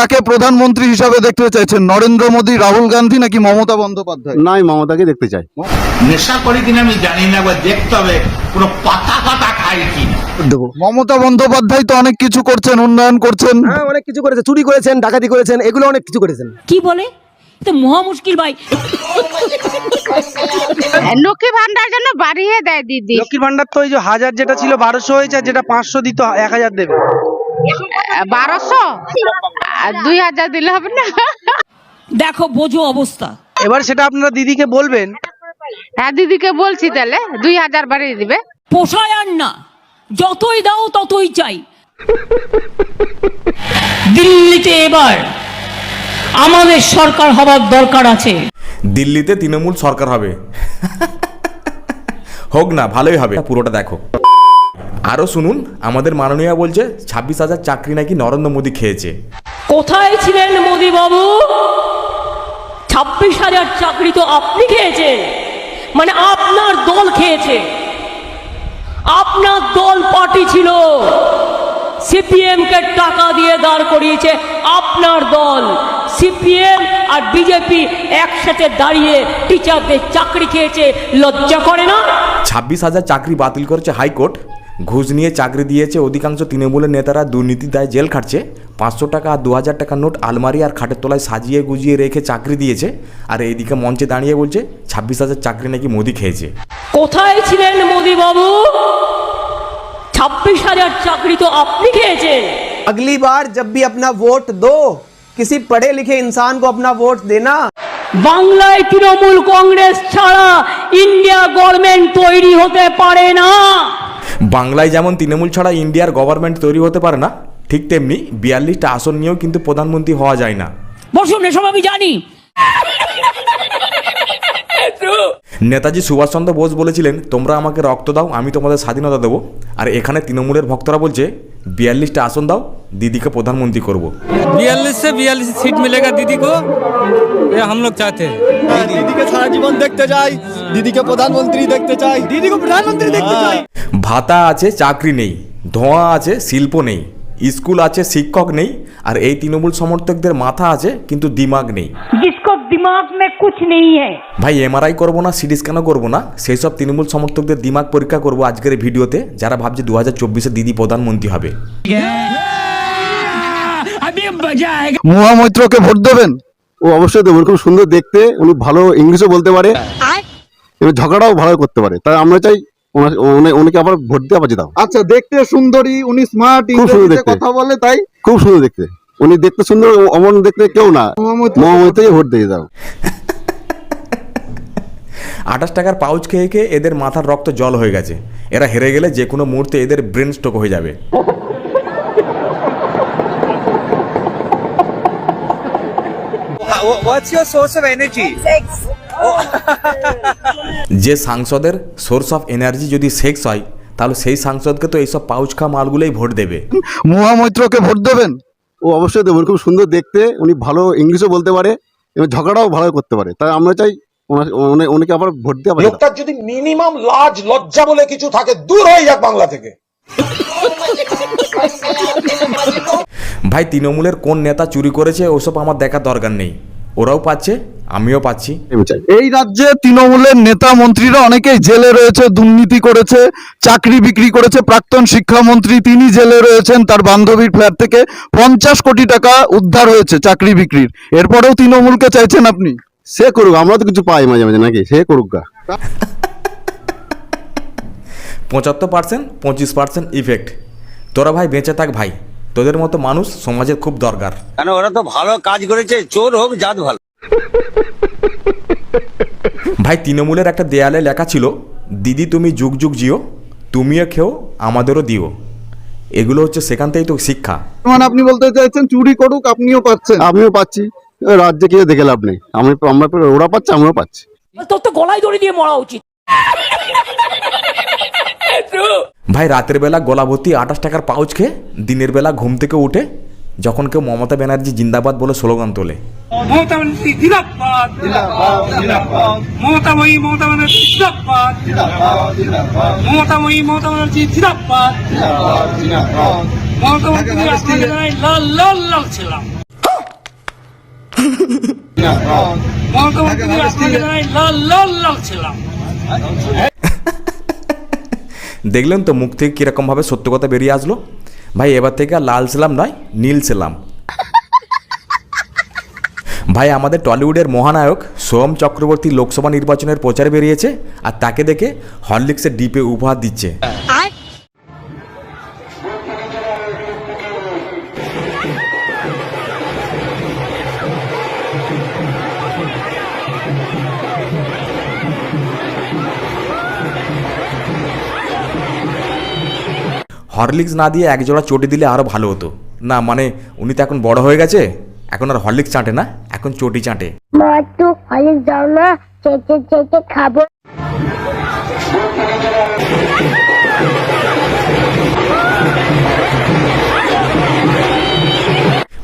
কাকে প্রধানমন্ত্রী হিসাবে দেখতে চাইছেন? নরেন্দ্র মোদী রাহুল গান্ধী নাকি মমতা বন্দ্যোপাধ্যায়? না আমি মমতাকে দেখতে চাই নেশা করি কিনা আমি জানি না বা দেখতে হবে পুরো পাতা পাতা খাই কিনা দেবো। মমতা বন্দ্যোপাধ্যায় তো অনেক কিছু করছেন উন্নয়ন করছেন। হ্যাঁ অনেক কিছু করেছে চুরি করেছেন ডাকাতি করেছেন এগুলো অনেক কিছু করেছেন। কি বলে? তো মহা মুশকিল ভাই। লক্ষ্মী ভান্ডার জন্য বাড়িয়ে দেয় দিদি। লক্ষ্মীর ভান্ডার তো ওই যে হাজার যেটা ছিল বারোশো হয়েছে যেটা পাঁচশো দিত এক হাজার দেবে। বারোশো? আর দুই হাজার দিলে হবে না? দেখো বোঝো অবস্থা। এবার সেটা আপনারা দিদিকে বলবেন। হ্যাঁ দিদিকে বলছি তাহলে। দুই হাজার বাড়িয়ে দিবে। পোষায় আর না। যতই দাও ততই চাই। দিল্লিতে এবার আমাদের সরকার হবার দরকার আছে। দিল্লিতে তৃণমূল সরকার হবে। হোক না ভালোই হবে। পুরোটা দেখো। আরও শুনুন, আমাদের মাননীয় বলছে, ছাব্বিশ হাজার চাকরি নাকি নরেন্দ্র মোদী খেয়েছে। কোথায় ছিলেন মোদি বাবু ছাব্বিশ হাজার চাকরি তো আপনি খেয়েছেন মানে আপনার দল খেয়েছে। আপনার দল পার্টি ছিল। সিপিএম কে টাকা দিয়ে দাঁড় করিয়েছে আপনার দল। সিপিএম আর বিজেপি একসাথে দাঁড়িয়ে টিচারদের চাকরি খেয়েছে। লজ্জা করে না? ছাব্বিশ হাজার চাকরি বাতিল করেছে হাইকোর্ট ঘুষ নিয়ে চাকরি দিয়েছে অধিকাংশ তৃণমূলের নেতারা দুর্নীতি দায় জেল খাটছে পাঁচশো টাকা আর দু হাজার টাকার নোট আলমারি আর খাটের তলায় সাজিয়ে গুজিয়ে রেখে চাকরি দিয়েছে আর এইদিকে মঞ্চে দাঁড়িয়ে বলছে ছাব্বিশ হাজার চাকরি নাকি মোদি খেয়েছে কোথায় ছিলেন মোদি বাবু ছাব্বিশ হাজার চাকরি তো আপনি খেয়েছেন अगली बार जब भी अपना वोट दो किसी पढ़े लिखे इंसान को अपना वोट देना বাংলায় তৃণমূল কংগ্রেস ছাড়া ইন্ডিয়া গভর্নমেন্ট তৈরি হতে পারে না। বাংলায় যেমন তৃণমূল ছাড়া ইন্ডিয়ার গভর্নমেন্ট তৈরি হতে পারে না ঠিক তেমনি বিয়াল্লিশটা আসন নিয়েও কিন্তু প্রধানমন্ত্রী হওয়া যায় না। বসুন এসব আমি জানি। নেতাজি সুভাষচন্দ্র বোস বলেছিলেন তোমরা আমাকে রক্ত দাও আমি তোমাদের স্বাধীনতা দেবো। আর এখানে তৃণমূলের ভক্তরা বলছে বিয়াল্লিশটা আসন দাও দিদিকে প্রধানমন্ত্রী করব। बयालीस से बयालीस सीट मिलेगा दीदी को ये हम लोग चाहते हैं দিদিকে সারা জীবন দেখতে চাই দিদিকে প্রধানমন্ত্রী দেখতে চাই দিদিকে প্রধানমন্ত্রী দেখতে চাই ভাতা আছে চাকরি নেই ধোঁয়া আছে শিল্প নেই স্কুল আছে শিক্ষক নেই আর এই তৃণমূল সমর্থকদের মাথা আছে কিন্তু দিমাগ নেই। ভাই এমআরআই করব না সিটি স্ক্যান করব না? সেই সব তৃণমূল সমর্থকদের দিমাগ পরীক্ষা করব আজকের ভিডিওতে যারা ভাবছে দু হাজার চব্বিশে দিদি প্রধানমন্ত্রী হবে। মহামৈত্রকে ভোট দেবেন? ও অবশ্যই দেবেন খুব সুন্দর দেখতে উনি ভালো ইংলিশও বলতে পারে। এবার ঝগড়াও ভালো করতে পারে। তাই আমরা চাই ওনা- ওনা- ওনাকে আবার ভোট দিয়ে আবার যেতাম আচ্ছা দেখতে সুন্দরী উনি স্মার্ট ইংরেজিতে দেখতে। কথা বলে তাই? খুব সুন্দর দেখতে। উনি দেখতে সুন্দর অমন দেখতে কেউ না। মুহা ভোট দিয়ে দাও। আঠাশ টাকার পাউচ খেয়ে খেয়ে এদের মাথার রক্ত জল হয়ে গেছে। এরা হেরে গেলে যে কোনো মুহূর্তে এদের ব্রেন স্ট্রোক হয়ে যাবে। What's your source of energy? যে সাংসদের সোর্স অফ এনার্জি যদি সেক্স হয় তাহলে সেই সাংসদকে তো এইসব পাউচ খা মালগুলোই ভোট দেবে। মহামৈত্রকে ভোট দেবেন? ও অবশ্যই দেবেন খুব সুন্দর দেখতে উনি ভালো ইংলিশও বলতে পারে এবং ঝগড়াও ভালো করতে পারে। তাই আমরা চাই ওনাকে আবার ভোট আবার লোকটার যদি মিনিমাম লাজ লজ্জা বলে কিছু থাকে দূর হয়ে যাক বাংলা থেকে। ভাই তৃণমূলের কোন নেতা চুরি করেছে ওসব আমার দেখার দরকার নেই। ওরাও পাচ্ছে আমিও পাচ্ছি। এই রাজ্যে তৃণমূলের নেতা মন্ত্রীরা অনেকেই জেলে রয়েছে দুর্নীতি করেছে চাকরি বিক্রি করেছে প্রাক্তন শিক্ষামন্ত্রী তিনি জেলে রয়েছেন তার বান্ধবীর ফ্ল্যাট থেকে পঞ্চাশ কোটি টাকা উদ্ধার হয়েছে চাকরি বিক্রির। এরপরেও তৃণমূলকে চাইছেন আপনি? সে করুক আমরা তো কিছু পাই মাঝে মাঝে নাকি সে করুক গা। পঁচাত্তর পার্সেন্ট পঁচিশ পার্সেন্ট ইফেক্ট তোরা ভাই বেঁচে থাক ভাই। তোদের মতো মানুষ সমাজের খুব দরকার। কেন ওরা তো ভালো কাজ করেছে চোর হোক জাত ভালো। ভাই তৃণমূলের একটা দেয়ালে লেখা ছিল দিদি তুমি যুগ যুগ জিও তুমিও খেও আমাদেরও দিও। এগুলো হচ্ছে সেখান থেকেই তো শিক্ষা। মানে আপনি বলতে চাইছেন চুরি করুক আপনিও পাচ্ছেন। আমিও পাচ্ছি। রাজ্যে কেউ দেখে লাভ নেই। আমি আমরা ওরা পাচ্ছে আমরাও পাচ্ছি। তোর তো গলায় দড়ি দিয়ে মরা উচিত। ভাই রাতের বেলা গলা ভর্তি আঠাশ টাকার পাউচ খেয়ে দিনের বেলা ঘুম থেকে উঠে যখন কেউ মমতা ব্যানার্জি জিন্দাবাদ বলে স্লোগান তোলে। মমতা ব্যানার্জি জিন্দাবাদ। মমতা ময়ী মমতা ব্যানার্জি জিন্দাবাদ। মমতা ময়ী মমতা ব্যানার্জি জিন্দাবাদ। মমতা ব্যানার্জি লাল লাল লাল ছিলাম মমতা বন্দ্যোপাধ্যায় লাল লাল লাল ছিলাম দেখলেন তো মুখ থেকে কীরকমভাবে সত্য কথা বেরিয়ে আসলো? ভাই, এবার থেকে আর লাল ছিলাম নয়, নীল ছিলাম ভাই, আমাদের টলিউডের মহানায়ক সোম চক্রবর্তী লোকসভা নির্বাচনের প্রচারে বেরিয়েছে আর তাকে দেখে হরলিক্সের ডিপে উপহার দিচ্ছে। হরলিক্স না দিয়ে এক জোড়া চটি দিলে আরও ভালো হতো। না মানে উনি তো এখন বড় হয়ে গেছে এখন আর হরলিক্স চাঁটে না এখন চটি চাঁটে। মা একটু হলে যাও না চেটে চেটে খাব।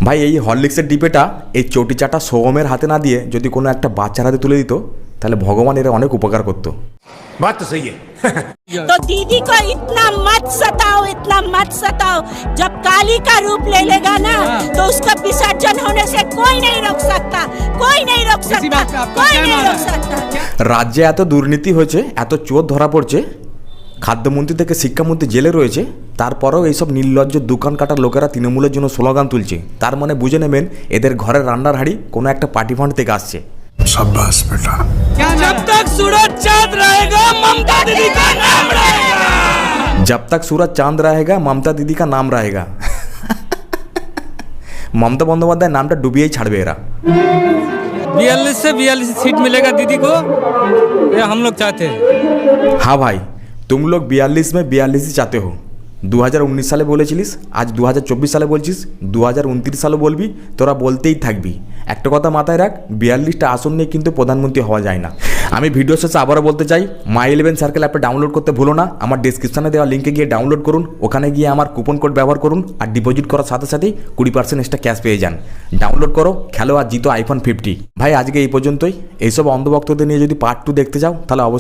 ভাই এই হরলিক্সের ডিপেটা এই চটি চাটা সোহমের হাতে না দিয়ে যদি কোনো একটা বাচ্চার হাতে তুলে দিত তাহলে ভগবান এরা অনেক উপকার করতো। तो दीदी को इतना मत सताओ इतना मत सताओ जब काली का रूप ले लेगा ना तो उसका विसर्जन होने से कोई नहीं रोक सकता कोई नहीं रोक सकता कोई नहीं रोक सकता রাজ্যে এত দুর্নীতি হয়েছে এত চোর ধরা পড়ছে খাদ্যমন্ত্রী থেকে শিক্ষামন্ত্রী জেলে রয়েছে তারপরেও এইসব নির্লজ্জ দোকান কাটার লোকেরা তৃণমূলের জন্য স্লোগান তুলছে তার মানে বুঝে নেবেন এদের ঘরের রান্নার হাড়ি কোনো একটা পার্টি ফান্ড থেকে আসছে जब तक सूरज चांद रहेगा ममता दीदी का नाम रहेगा जब तक सूरज चांद रहेगा ममता दीदी का नाम रहेगा মমতা বন্দ্যোপাধ্যায়ের নামটা ডুবিয়েই ছাড়বে এরা बयालीस से बयालीस सीट मिलेगा दीदी को ये हम लोग चाहते हैं हाँ भाई तुम लोग बयालीस में बयालीस ही चाहते हो 2019 সালে বলেছিলিস, আজ 2024 সালে বলছিস 2029 সালে বলবি, তোরা বলতেই থাকবি। একটা কথা মাথায় রাখ, বিয়াল্লিশটা আসন নিয়ে কিন্তু প্রধানমন্ত্রী হওয়া যায় না। আমি ভিডিও শেষে আবারও বলতে চাই মাই ইলেভেন সার্কেল অ্যাপটা ডাউনলোড করতে ভুলো না, আমার ডিসক্রিপশনে দেওয়া লিঙ্কে গিয়ে ডাউনলোড করুন, ওখানে গিয়ে আমার কুপন কোড ব্যবহার করুন, আর ডিপোজিট করার সাথে সাথেই কুড়ি পার্সেন্ট এক্সট্রা ক্যাশ পেয়ে যান। ডাউনলোড করো, খেলো আর জিতো আইফোন ফিফটি ভাই, আজকে এই পর্যন্তই। এইসব অন্ধভক্তদের নিয়ে যদি পার্ট টু দেখতে চাও, তাহলে অবশ্যই